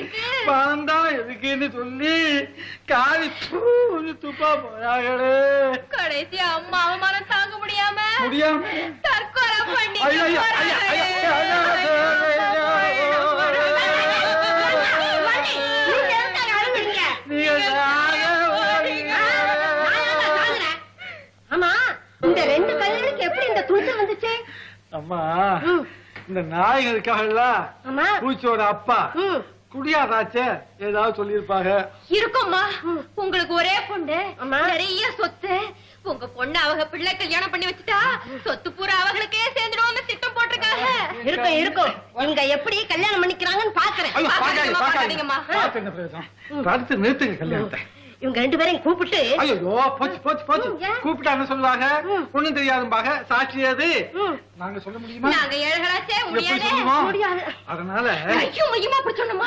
எதுக்கு எதுக்குன்னு சொல்லி காவி தூணு துப்பா போறாங்களே கடைசி அம்மா அவமானம் தாங்க முடியாம முடியாம தற்கொலை பண்ணி இந்த ரெண்டு கல்யாணுக்கு எப்படி இந்த துணிச்சல் வந்துச்சு அம்மா இந்த ஆமா பூச்சியோட அப்பா ம். குடியாதாச்சே? ஏதாவது சொல்லியிருப்பாங்க. இருக்கும்மா. உங்களுக்கு ஒரே பொண்ணு. நிறைய சொத்து. உங்க பொண்ணு அவங்க பிள்ளை கல்யாணம் பண்ணி வச்சுட்டா சொத்து பூரா அவங்களுக்கே சேர்ந்துடும் திட்டம் போட்டிருக்காங்க. இருக்கும் இருக்கும். இவங்க எப்படி கல்யாணம் பண்ணிக்கிறாங்கன்னு பாக்குறேன். பார்த்து நிறுத்துங்க கல்யாணத்தை. இவங்க ரெண்டு பேரையும் கூப்பிட்டு ஐயோ போச்சு போச்சு போச்சு. ம், ஏன்? கூப்பிட்டா என்ன சொல்லுவாங்க. ஒண்ணும் தெரியாதும்பாக சாட்சி அது. நாங்க சொல்ல முடியுமா? நாங்க ஏழைகளாச்சே முடியாது. அதனால ஐயோ மையமா அப்படி சொன்னமா